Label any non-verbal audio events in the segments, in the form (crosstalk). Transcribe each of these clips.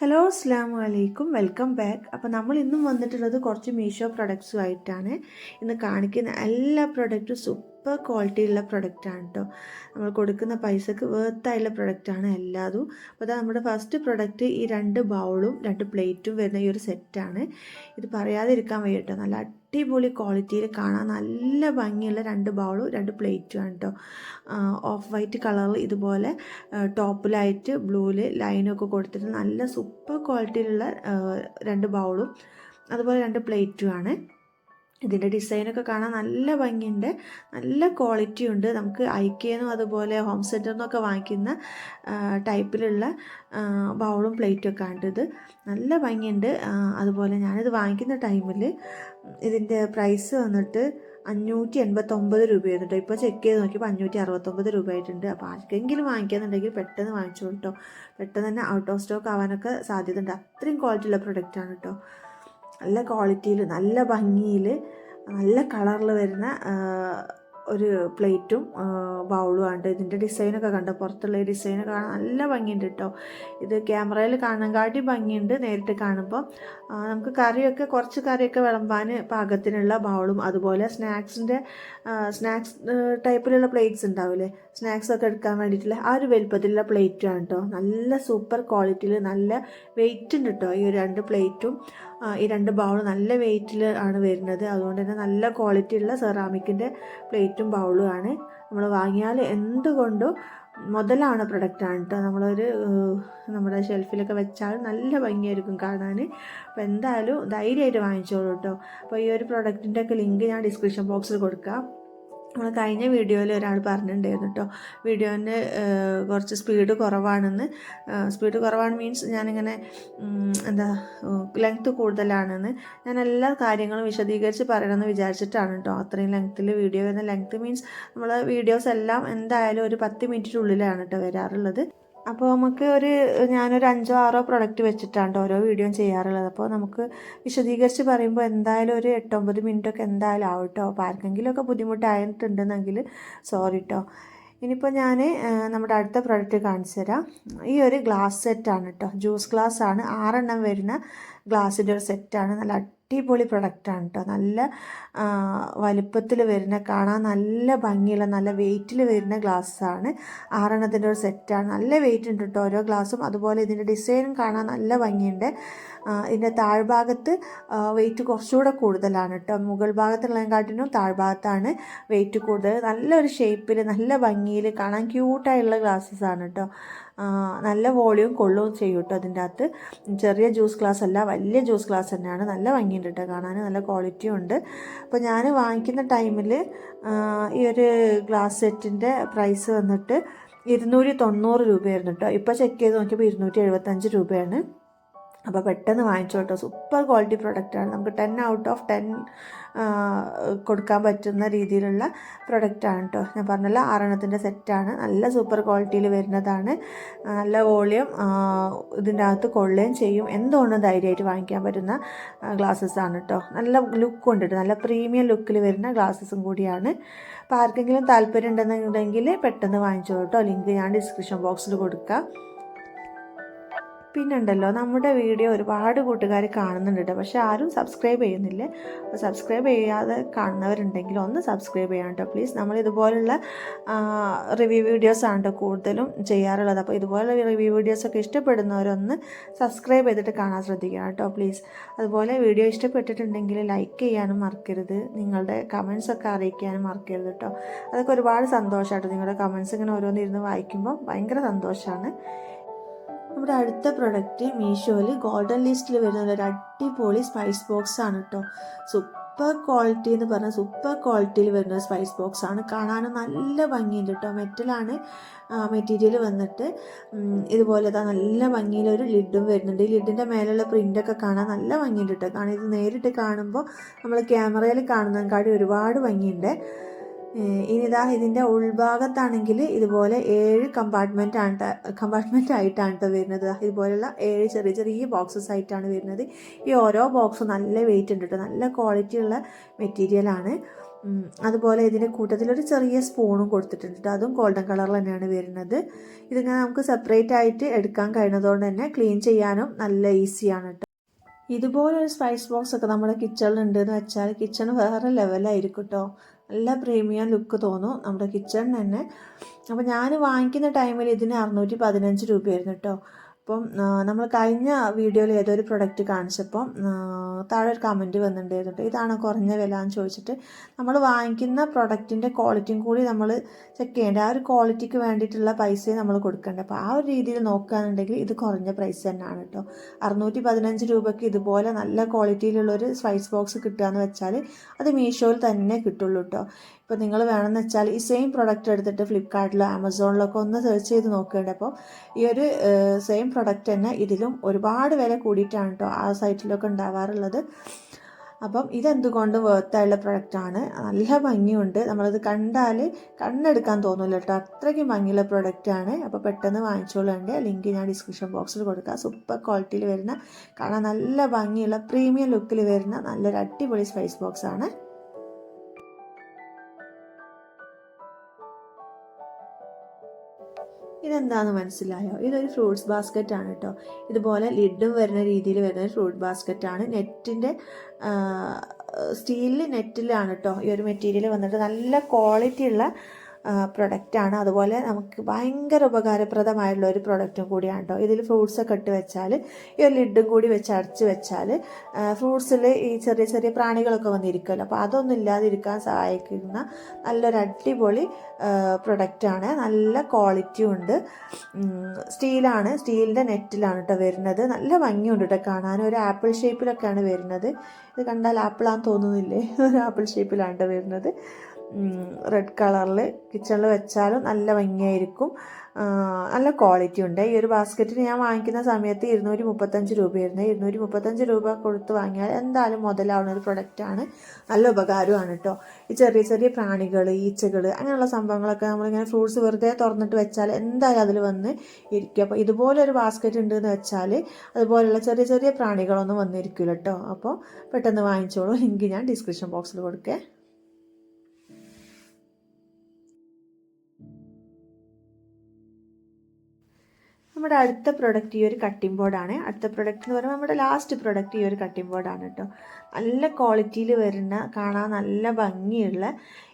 Hello അസ്സാം അലൈക്കും welcome back അപ്പോൾ നമ്മൾ ഇന്നും വന്നിട്ടുള്ളത് കുറച്ച് മീഷോ പ്രൊഡക്ട്സുമായിട്ടാണ് ഇന്ന് കാണിക്കുന്ന എല്ലാ പ്രൊഡക്റ്റും സൂപ്പർ ക്വാളിറ്റിയുള്ള പ്രൊഡക്റ്റാണ് കേട്ടോ നമ്മൾ കൊടുക്കുന്ന പൈസക്ക് വേർത്തായുള്ള പ്രൊഡക്റ്റാണ് എല്ലാതും. അപ്പോൾ അതാ നമ്മുടെ ഫസ്റ്റ് പ്രൊഡക്റ്റ് ഈ രണ്ട് ബൗളും രണ്ട് പ്ലേറ്റും വരുന്ന ഈ ഒരു സെറ്റാണ് ഇത് പറയാതിരിക്കാൻ വയ്യ കേട്ടോ നല്ല അടിപൊളി ക്വാളിറ്റിയിൽ കാണാൻ നല്ല ഭംഗിയുള്ള രണ്ട് ബൗളും രണ്ട് പ്ലേറ്റും ആണ് കേട്ടോ ഓഫ് വൈറ്റ് കളറിൽ ഇതുപോലെ ടോപ്പിലായിട്ട് ബ്ലൂവിൽ ലൈനൊക്കെ കൊടുത്തിട്ട് നല്ല സൂപ്പർ ക്വാളിറ്റിയിലുള്ള രണ്ട് ബൗളും അതുപോലെ രണ്ട് പ്ലേറ്റും ആണ്. ഇതിന്റെ ഡിസൈനൊക്കെ കാണാൻ നല്ല ഭംഗിയുണ്ട്. നല്ല ക്വാളിറ്റി ഉണ്ട്. നമുക്ക് ഐക്കേന്നും അതുപോലെ ഹോം സെന്ററിൽ നിന്നൊക്കെ വാങ്ങിക്കുന്ന ടൈപ്പിലുള്ള ബൗളും പ്ലേറ്റും ഒക്കെ ആണ് ഇത് നല്ല ഭംഗിയുണ്ട്. അതുപോലെ ഞാനിത് വാങ്ങിക്കുന്ന ടൈമിൽ ഇതിന്റെ പ്രൈസ് വന്നിട്ട് അഞ്ഞൂറ്റി എൺപത്തൊമ്പത് രൂപയായിരുന്നു കേട്ടോ ഇപ്പോൾ ചെക്ക് ചെയ്ത് നോക്കിയപ്പോൾ അഞ്ഞൂറ്റി അറുപത്തൊമ്പത് രൂപ ആയിട്ടുണ്ട് അപ്പോൾ ആർക്കെങ്കിലും വാങ്ങിക്കാന്നുണ്ടെങ്കിൽ പെട്ടെന്ന് വാങ്ങിച്ചോളൂ കേട്ടോ പെട്ടെന്ന് തന്നെ ഔട്ട് ഓഫ് സ്റ്റോക്ക് ആവാനൊക്കെ സാധ്യത ഉണ്ട് അത്രയും ക്വാളിറ്റിയുള്ള പ്രൊഡക്റ്റാണ് കേട്ടോ നല്ല ക്വാളിറ്റിയിൽ നല്ല ഭംഗിയിൽ നല്ല കളറിൽ വരുന്ന ഒരു പ്ലേറ്റും ബൗളും ആണ് ഇതിന്റെ ഡിസൈനൊക്കെ കണ്ടോ? പുറത്തുള്ള ഈ ഡിസൈനൊക്കെ കാണാൻ നല്ല ഭംഗിയുണ്ട് കേട്ടോ ഇത് ക്യാമറയിൽ കാണാൻ ഭംഗിയുണ്ട് നേരിട്ട് കാണുമ്പോൾ നമുക്ക് കറിയൊക്കെ കുറച്ച് കറിയൊക്കെ വിളമ്പാൻ പാകത്തിനുള്ള ബൗളും അതുപോലെ സ്നാക്സിന്റെ സ്നാക്സ് ടൈപ്പിലുള്ള പ്ലേറ്റ്സ് ഉണ്ടാവില്ലേ സ്നാക്സ് ഒക്കെ എടുക്കാൻ വേണ്ടിയിട്ടുള്ള ആ ഒരു വലുപ്പത്തിലുള്ള പ്ലേറ്റും ആണ് കേട്ടോ നല്ല സൂപ്പർ ക്വാളിറ്റിയിൽ നല്ല വെയിറ്റ് ഉണ്ട് കേട്ടോ ഈ ഒരു രണ്ട് പ്ലേറ്റും ഈ രണ്ട് ബൗളും നല്ല വെയിറ്റിൽ ആണ് വരുന്നത്. അതുകൊണ്ട് തന്നെ നല്ല ക്വാളിറ്റി ഉള്ള സെറാമിക്കിന്റെ പ്ലേറ്റും ബൗളും ആണ്. നമ്മൾ വാങ്ങിയാൽ എന്തുകൊണ്ടും മുതലാണ് പ്രൊഡക്റ്റാണ് കേട്ടോ നമ്മളൊരു നമ്മുടെ ഷെൽഫിലൊക്കെ വെച്ചാൽ നല്ല ഭംഗിയായിരിക്കും കാണാൻ അപ്പോൾ എന്തായാലും ധൈര്യമായിട്ട് വാങ്ങിച്ചോളൂ കേട്ടോ അപ്പോൾ ഈ ഒരു പ്രൊഡക്റ്റിന്റെ ഒക്കെ ലിങ്ക് ഞാൻ ഡിസ്ക്രിപ്ഷൻ ബോക്സിൽ കൊടുക്കാം. നമ്മൾ കഴിഞ്ഞ വീഡിയോയിൽ ഒരാൾ പറഞ്ഞിട്ടുണ്ടായിരുന്നു കേട്ടോ വീഡിയോന്റെ കുറച്ച് സ്പീഡ് കുറവാണെന്ന്. സ്പീഡ് കുറവാണ് മീൻസ് ഞാനിങ്ങനെ എന്താ ലെങ്ത്ത് കൂടുതലാണെന്ന്. ഞാൻ എല്ലാ കാര്യങ്ങളും വിശദീകരിച്ച് പറയണമെന്ന് വിചാരിച്ചിട്ടാണ് കേട്ടോ അത്രയും ലെങ്ത്തിൽ വീഡിയോ വരുന്ന ലെങ്ത്ത് മീൻസ് നമ്മൾ വീഡിയോസ് എല്ലാം എന്തായാലും ഒരു പത്ത് മിനിറ്റിനുള്ളിലാണ് കേട്ടോ വരാറുള്ളത്. അപ്പോൾ നമുക്ക് ഒരു ഞാനൊരു അഞ്ചോ ആറോ പ്രൊഡക്റ്റ് വെച്ചിട്ടാണ് ഓരോ വീഡിയോ ചെയ്യാറുള്ളത്. അപ്പോൾ നമുക്ക് വിശദീകരിച്ച് പറയുമ്പോൾ എന്തായാലും ഒരു എട്ടൊമ്പത് മിനിറ്റൊക്കെ എന്തായാലും ആവും കേട്ടോ അപ്പോൾ ആർക്കെങ്കിലുമൊക്കെ ബുദ്ധിമുട്ടായിട്ടുണ്ടെന്നെങ്കിൽ സോറി കേട്ടോ ഇനിയിപ്പോൾ ഞാൻ നമ്മുടെ അടുത്ത പ്രൊഡക്റ്റ് കാണിച്ചു തരാം. ഈ ഒരു ഗ്ലാസ് സെറ്റാണ് കേട്ടോ ജ്യൂസ് ഗ്ലാസ് ആണ്. ആറെണ്ണം വരുന്ന ഗ്ലാസിന്റെ ഒരു സെറ്റാണ് നല്ല അടിപൊളി പ്രൊഡക്റ്റാണ് കേട്ടോ നല്ല വലുപ്പത്തിൽ വരുന്ന കാണാൻ നല്ല ഭംഗിയുള്ള നല്ല വെയിറ്റിൽ വരുന്ന ഗ്ലാസ്സാണ് ആറെണ്ണത്തിന്റെ ഒരു സെറ്റാണ് നല്ല വെയിറ്റ് ഉണ്ട് കേട്ടോ ഓരോ ഗ്ലാസ്സും അതുപോലെ ഇതിന്റെ ഡിസൈനും കാണാൻ നല്ല ഭംഗിയുണ്ട്. ഇതിന്റെ താഴ്ഭാഗത്ത് വെയിറ്റ് കുറച്ചുകൂടെ കൂടുതലാണ് കേട്ടോ മുകൾ ഭാഗത്തുള്ളതിനെക്കാട്ടിനും താഴ്ഭാഗത്താണ് വെയിറ്റ് കൂടുതൽ. നല്ലൊരു ഷേപ്പിൽ നല്ല ഭംഗിയിൽ കാണാൻ ക്യൂട്ടായുള്ള ഗ്ലാസ്സസ് ആണ് കേട്ടോ നല്ല വോളിയം കൊള്ളുകയും ചെയ്യും കേട്ടോ അതിന്റെ അകത്ത് ചെറിയ ജ്യൂസ് ഗ്ലാസ് അല്ല വലിയ ജ്യൂസ് ഗ്ലാസ് തന്നെയാണ്. നല്ല ഭംഗിയുണ്ട് കേട്ടോ കാണാൻ നല്ല ക്വാളിറ്റിയും ഉണ്ട്. അപ്പോൾ ഞാൻ വാങ്ങിക്കുന്ന ടൈമിൽ ഈ ഒരു ഗ്ലാസ് സെറ്റിന്റെ പ്രൈസ് വന്നിട്ട് ഇരുന്നൂറ്റി തൊണ്ണൂറ് രൂപയായിരുന്നു കേട്ടോ. ഇപ്പോൾ ചെക്ക് ചെയ്ത് നോക്കിയപ്പോൾ ഇരുന്നൂറ്റി എഴുപത്തഞ്ച് രൂപയാണ്. അപ്പോൾ പെട്ടെന്ന് വാങ്ങിച്ചു കേട്ടോ സൂപ്പർ ക്വാളിറ്റി പ്രൊഡക്റ്റാണ് നമുക്ക് ടെൻ ഔട്ട് ഓഫ് ടെൻ കൊടുക്കാൻ പറ്റുന്ന രീതിയിലുള്ള പ്രൊഡക്റ്റാണ് കേട്ടോ ഞാൻ പറഞ്ഞല്ലോ ആറെണ്ണത്തിന്റെ സെറ്റാണ് നല്ല സൂപ്പർ ക്വാളിറ്റിയിൽ വരുന്നതാണ്. നല്ല വോളിയം ഇതിന്റെ അകത്ത് കൊള്ളുകയും ചെയ്യും. എന്തുകൊണ്ടും ധൈര്യമായിട്ട് വാങ്ങിക്കാൻ പറ്റുന്ന ഗ്ലാസ്സസ് ആണ് കേട്ടോ നല്ല ലുക്ക് കേട്ടോ നല്ല പ്രീമിയം ലുക്കിൽ വരുന്ന ഗ്ലാസ്സസും കൂടിയാണ്. അപ്പോൾ ആർക്കെങ്കിലും താല്പര്യം ഉണ്ടെന്നുണ്ടെങ്കിൽ പെട്ടെന്ന് വാങ്ങിച്ചോ കേട്ടോ ലിങ്ക് ഞാൻ ഡിസ്ക്രിപ്ഷൻ ബോക്സിൽ കൊടുക്കാം. പിന്നെ ഉണ്ടല്ലോ നമ്മുടെ വീഡിയോ ഒരുപാട് കൂട്ടുകാർ കാണുന്നുണ്ട് കേട്ടോ പക്ഷേ ആരും സബ്സ്ക്രൈബ് ചെയ്യുന്നില്ല. സബ്സ്ക്രൈബ് ചെയ്യാതെ കാണുന്നവരുണ്ടെങ്കിൽ ഒന്ന് സബ്സ്ക്രൈബ് ചെയ്യാം കേട്ടോ പ്ലീസ് നമ്മൾ ഇതുപോലുള്ള റിവ്യൂ വീഡിയോസാണ് കേട്ടോ കൂടുതലും ചെയ്യാറുള്ളത്. അപ്പോൾ ഇതുപോലുള്ള റിവ്യൂ വീഡിയോസൊക്കെ ഇഷ്ടപ്പെടുന്നവരൊന്ന് സബ്സ്ക്രൈബ് ചെയ്തിട്ട് കാണാൻ ശ്രദ്ധിക്കണം കേട്ടോ പ്ലീസ് അതുപോലെ വീഡിയോ ഇഷ്ടപ്പെട്ടിട്ടുണ്ടെങ്കിൽ ലൈക്ക് ചെയ്യാനും മറക്കരുത്. നിങ്ങളുടെ കമൻസൊക്കെ അറിയിക്കാനും മറക്കരുത് കേട്ടോ അതൊക്കെ ഒരുപാട് സന്തോഷമായിട്ട് നിങ്ങളുടെ കമൻസ് ഇങ്ങനെ ഓരോന്നിരുന്ന് വായിക്കുമ്പോൾ ഭയങ്കര സന്തോഷമാണ് നമ്മുടെ അടുത്ത പ്രൊഡക്റ്റ് മീഷോയിൽ ഗോൾഡൻ ലിസ്റ്റിൽ വരുന്ന ഒരു അടിപൊളി സ്പൈസ് ബോക്സ് ആണ് കേട്ടോ സൂപ്പർ ക്വാളിറ്റി എന്ന് പറഞ്ഞാൽ സൂപ്പർ ക്വാളിറ്റിയിൽ വരുന്ന സ്പൈസ് ബോക്സ് ആണ്. കാണാനും നല്ല ഭംഗിയുണ്ട് കേട്ടോ മെറ്റലാണ് മെറ്റീരിയൽ വന്നിട്ട്. ഇതുപോലെ നല്ല ഭംഗിയിലൊരു ലിഡും വരുന്നുണ്ട്. ഈ ലിഡിന്റെ മേലുള്ള പ്രിന്റൊക്കെ കാണാൻ നല്ല ഭംഗിയുണ്ട് കേട്ടോ കാരണം ഇത് നേരിട്ട് കാണുമ്പോൾ നമ്മൾ ക്യാമറയിൽ കാണുന്നതിനെക്കാട്ടി ഒരുപാട് ഭംഗിയുണ്ട്. ഇനിതാ ഇതിന്റെ ഉൾഭാഗത്താണെങ്കിൽ ഇതുപോലെ ഏഴ് കമ്പാർട്ട്മെന്റ് ആണ് കമ്പാർട്ട്മെന്റ് ആയിട്ടാണ് കേട്ടോ വരുന്നത്. ഇതുപോലെയുള്ള ഏഴ് ചെറിയ ചെറിയ ബോക്സസ് ആയിട്ടാണ് വരുന്നത്. ഈ ഓരോ ബോക്സും നല്ല വെയിറ്റ് ഉണ്ട് കേട്ടോ നല്ല ക്വാളിറ്റി ഉള്ള മെറ്റീരിയലാണ് അതുപോലെ ഇതിന്റെ കൂട്ടത്തിലൊരു ചെറിയ സ്പൂണും കൊടുത്തിട്ടുണ്ട് ട്ടോ. അതും ഗോൾഡൻ കളറിൽ തന്നെയാണ് വരുന്നത്. ഇതിങ്ങനെ നമുക്ക് സെപ്പറേറ്റ് ആയിട്ട് എടുക്കാൻ കഴിയുന്നതുകൊണ്ട് തന്നെ ക്ലീൻ ചെയ്യാനും നല്ല ഈസിയാണ് കേട്ടോ ഇതുപോലൊരു സ്പൈസ് ബോക്സ് ഒക്കെ നമ്മുടെ കിച്ചണിൽ ഉണ്ട് എന്ന് വെച്ചാൽ കിച്ചൺ വേറെ ലെവലായിരിക്കും കേട്ടോ നല്ല പ്രീമിയം ലുക്ക് തോന്നും നമ്മുടെ കിച്ചണിന് തന്നെ. അപ്പോൾ ഞാൻ വാങ്ങിക്കുന്ന ടൈമിൽ ഇതിന് അറുന്നൂറ്റി പതിനഞ്ച് രൂപയായിരുന്നു കേട്ടോ അപ്പം നമ്മൾ കഴിഞ്ഞ വീഡിയോയിൽ ഏതൊരു പ്രൊഡക്റ്റ് കാണിച്ചപ്പം താഴെ ഒരു കമന്റ് വന്നിട്ടുണ്ടായിരുന്നു. ഇതാണ് കുറഞ്ഞ വില എന്ന് ചോദിച്ചിട്ട് നമ്മൾ വാങ്ങിക്കുന്ന പ്രൊഡക്റ്റിന്റെ ക്വാളിറ്റിയും കൂടി നമ്മൾ ചെക്ക് ചെയ്യേണ്ട. ആ ഒരു ക്വാളിറ്റിക്ക് വേണ്ടിയിട്ടുള്ള പൈസയും നമ്മൾ കൊടുക്കേണ്ടത് അപ്പോൾ ആ ഒരു രീതിയിൽ നോക്കുകയാണെന്നുണ്ടെങ്കിൽ ഇത് കുറഞ്ഞ പ്രൈസ് തന്നെയാണ് കേട്ടോ. അറുന്നൂറ്റി പതിനഞ്ച് രൂപയ്ക്ക് ഇതുപോലെ നല്ല ക്വാളിറ്റിയിലുള്ളൊരു സ്പൈസ് ബോക്സ് കിട്ടുക എന്ന് വെച്ചാൽ അത് മീഷോയിൽ തന്നെ കിട്ടുള്ളൂ കേട്ടോ. ഇപ്പോൾ നിങ്ങൾ വേണമെന്ന് വെച്ചാൽ ഈ സെയിം പ്രൊഡക്റ്റ് എടുത്തിട്ട് ഫ്ലിപ്കാർട്ടിലോ ആമസോണിലൊക്കെ ഒന്ന് സെർച്ച് ചെയ്ത് നോക്കേണ്ട അപ്പോൾ ഈ ഒരു സെയിം പ്രൊഡക്റ്റ് തന്നെ ഇതിലും ഒരുപാട് വില കൂടിയിട്ടാണ് കേട്ടോ ആ സൈറ്റിലൊക്കെ ഉണ്ടാവാറുള്ളത്. അപ്പം ഇതെന്തുകൊണ്ട് വേർത്തായുള്ള പ്രൊഡക്റ്റാണ് നല്ല ഭംഗിയുണ്ട്. നമ്മളത് കണ്ടാൽ കണ്ണെടുക്കാൻ തോന്നില്ല കേട്ടോ അത്രയ്ക്കും ഭംഗിയുള്ള പ്രൊഡക്റ്റാണ് അപ്പോൾ പെട്ടെന്ന് വാങ്ങിച്ചോളുണ്ട്. ലിങ്ക് ഞാൻ ഡിസ്ക്രിപ്ഷൻ ബോക്സിൽ കൊടുക്കാം. സൂപ്പർ ക്വാളിറ്റിയിൽ വരുന്ന കാണാൻ നല്ല ഭംഗിയുള്ള പ്രീമിയം ലുക്കിൽ വരുന്ന നല്ലൊരു അടിപൊളി സ്പൈസ് ബോക്സ് ഇതെന്താന്ന് മനസ്സിലായോ? ഇതൊരു ഫ്രൂട്ട്സ് ബാസ്ക്കറ്റ് ആണ് കേട്ടോ ഇതുപോലെ ലിഡും വരുന്ന രീതിയിൽ വരുന്ന ഫ്രൂട്ട് ബാസ്ക്കറ്റ് ആണ്. നെറ്റിന്റെ സ്റ്റീലിൽ നെറ്റിലാണ് കേട്ടോ ഈ ഒരു മെറ്റീരിയൽ വന്നിട്ട്. നല്ല ക്വാളിറ്റി ഉള്ള പ്രൊഡക്റ്റാണ് അതുപോലെ നമുക്ക് ഭയങ്കര ഉപകാരപ്രദമായുള്ള ഒരു പ്രൊഡക്റ്റും കൂടിയാണ് കേട്ടോ ഇതിൽ ഫ്രൂട്ട്സ് ഒക്കെ ഇട്ട് വെച്ചാൽ ഈ ഒരു ലിഡും കൂടി വെച്ച് അടച്ച് വെച്ചാൽ ഫ്രൂട്ട്സിൽ ഈ ചെറിയ ചെറിയ പ്രാണികളൊക്കെ വന്നിരിക്കുമല്ലോ അപ്പോൾ അതൊന്നും ഇല്ലാതിരിക്കാൻ സഹായിക്കുന്ന നല്ലൊരു അടിപൊളി പ്രൊഡക്റ്റാണ് നല്ല ക്വാളിറ്റിയും ഉണ്ട്. സ്റ്റീലാണ് സ്റ്റീലിന്റെ നെറ്റിലാണ് കേട്ടോ വരുന്നത്. നല്ല ഭംഗിയുണ്ട് കേട്ടോ കാണാൻ. ഒരു ആപ്പിൾ ഷേപ്പിലൊക്കെയാണ് വരുന്നത്. ഇത് കണ്ടാൽ ആപ്പിളാന്ന് തോന്നുന്നില്ലേ? (laughs) ഒരു ആപ്പിൾ ഷേപ്പിലാണ് കേട്ടോ വരുന്നത്. റെഡ് കളറിൽ കിച്ചണിൽ വെച്ചാലും നല്ല ഭംഗിയായിരിക്കും. നല്ല ക്വാളിറ്റി ഉണ്ട്. ഈ ഒരു ബാസ്ക്കറ്റിന് ഞാൻ വാങ്ങിക്കുന്ന സമയത്ത് ഇരുന്നൂറ്റി മുപ്പത്തഞ്ച് രൂപയായിരുന്നു. ഇരുന്നൂറ്റി മുപ്പത്തഞ്ച് രൂപ കൊടുത്ത് വാങ്ങിയാൽ എന്തായാലും മുതലാവുന്ന ഒരു പ്രൊഡക്റ്റാണ് നല്ല ഉപകാരമാണ് കേട്ടോ ഈ ചെറിയ ചെറിയ പ്രാണികൾ ഈച്ചകൾ അങ്ങനെയുള്ള സംഭവങ്ങളൊക്കെ നമ്മളിങ്ങനെ ഫ്രൂട്ട്സ് വെറുതെ തുറന്നിട്ട് വെച്ചാൽ എന്തായാലും അതിൽ വന്ന് ഇരിക്കും. അപ്പോൾ ഇതുപോലെ ഒരു ബാസ്ക്കറ്റ് ഉണ്ട് എന്ന് വെച്ചാൽ അതുപോലെയുള്ള ചെറിയ ചെറിയ പ്രാണികളൊന്നും വന്നിരിക്കില്ല കേട്ടോ അപ്പോൾ പെട്ടെന്ന് വാങ്ങിച്ചോളൂ. ലിങ്ക് ഞാൻ ഡിസ്ക്രിപ്ഷൻ ബോക്സിൽ കൊടുക്കേ. നമ്മുടെ അടുത്ത പ്രൊഡക്റ്റ് ഈ ഒരു കട്ടിംഗ് ബോർഡാണ് അടുത്ത പ്രൊഡക്റ്റ് എന്ന് പറയുമ്പോൾ നമ്മുടെ ലാസ്റ്റ് പ്രൊഡക്റ്റ് ഈ ഒരു കട്ടിംഗ് ബോർഡാണ് കേട്ടോ നല്ല ക്വാളിറ്റിയിൽ വരുന്ന കാണാൻ നല്ല ഭംഗിയുള്ള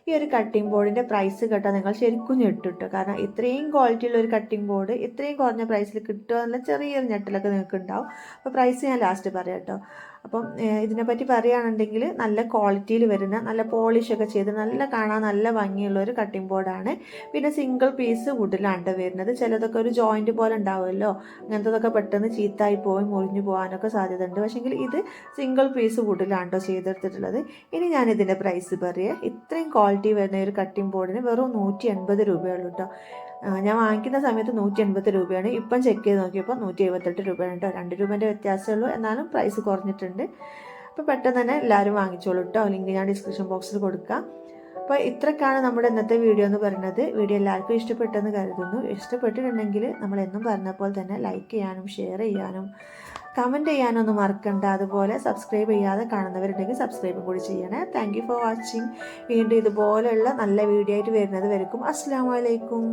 ഈ ഒരു കട്ടിംഗ് ബോർഡിന്റെ പ്രൈസ് കേട്ടോ നിങ്ങൾ ശരിക്കും ഞെട്ടിട്ടോ കാരണം ഇത്രയും ക്വാളിറ്റിയുള്ള ഒരു കട്ടിംഗ് ബോർഡ് ഇത്രയും കുറഞ്ഞ പ്രൈസിൽ കിട്ടുക എന്നുള്ള ചെറിയൊരു ഞെട്ടലൊക്കെ നിങ്ങൾക്ക് ഉണ്ടാവും അപ്പോൾ പ്രൈസ് ഞാൻ ലാസ്റ്റ് പറയാം കേട്ടോ അപ്പം ഇതിനെപ്പറ്റി പറയുകയാണെന്നുണ്ടെങ്കിൽ നല്ല ക്വാളിറ്റിയിൽ വരുന്ന നല്ല പോളിഷൊക്കെ ചെയ്ത് നല്ല കാണാൻ നല്ല ഭംഗിയുള്ള ഒരു കട്ടിംഗ് ബോർഡാണ് പിന്നെ സിംഗിൾ പീസ് വുഡിലാണ് വരുന്നത്. ചിലതൊക്കെ ഒരു ജോയിന്റ് പോലെ ഉണ്ടാവുമല്ലോ. അങ്ങനത്തതൊക്കെ പെട്ടെന്ന് ചീത്തായി പോയി മുറിഞ്ഞു പോകാനൊക്കെ സാധ്യത ഉണ്ട് പക്ഷേങ്കിൽ ഇത് സിംഗിൾ പീസ് വുഡിലാണ് കേട്ടോ ചെയ്തെടുത്തിട്ടുള്ളത്. ഇനി ഞാൻ ഇതിന്റെ പ്രൈസ് പറയുക ഇത്രയും ക്വാളിറ്റി വരുന്ന ഒരു കട്ടിംഗ് ബോർഡിന് വെറും നൂറ്റി എൺപത് രൂപയുള്ളൂ കേട്ടോ ഞാൻ വാങ്ങിക്കുന്ന സമയത്ത് നൂറ്റി എൺപത് രൂപയാണ്. ഇപ്പം ചെക്ക് ചെയ്ത് നോക്കിയപ്പോൾ നൂറ്റി എഴുപത്തെട്ട് രൂപയാണ് കേട്ടോ രണ്ട് രൂപേന്റെ വ്യത്യാസമേ ഉള്ളൂ. എന്നാലും പ്രൈസ് കുറഞ്ഞിട്ടുണ്ട്. അപ്പോൾ പെട്ടെന്ന് തന്നെ എല്ലാവരും വാങ്ങിച്ചോളൂ കേട്ടോ ലിങ്ക് ഞാൻ ഡിസ്ക്രിപ്ഷൻ ബോക്സിൽ കൊടുക്കാം. അപ്പോൾ ഇത്രക്കാണ് നമ്മുടെ ഇന്നത്തെ വീഡിയോ എന്ന് പറയുന്നത്. വീഡിയോ എല്ലാവർക്കും ഇഷ്ടപ്പെട്ടെന്ന് കരുതുന്നു. ഇഷ്ടപ്പെട്ടിട്ടുണ്ടെങ്കിൽ നമ്മൾ എന്നും പറഞ്ഞ പോലെ തന്നെ ലൈക്ക് ചെയ്യാനും ഷെയർ ചെയ്യാനും കമന്റ് ചെയ്യാനും ഒന്നും മറക്കണ്ട. അതുപോലെ സബ്സ്ക്രൈബ് ചെയ്യാതെ കാണുന്നവരുണ്ടെങ്കിൽ സബ്സ്ക്രൈബ് കൂടി ചെയ്യണേ. താങ്ക് ഫോർ വാച്ചിങ് വീണ്ടും ഇതുപോലെയുള്ള നല്ല വീഡിയോ ആയിട്ട് വരുന്നത് വരയ്ക്കും. അസ്സാം വലൈക്കും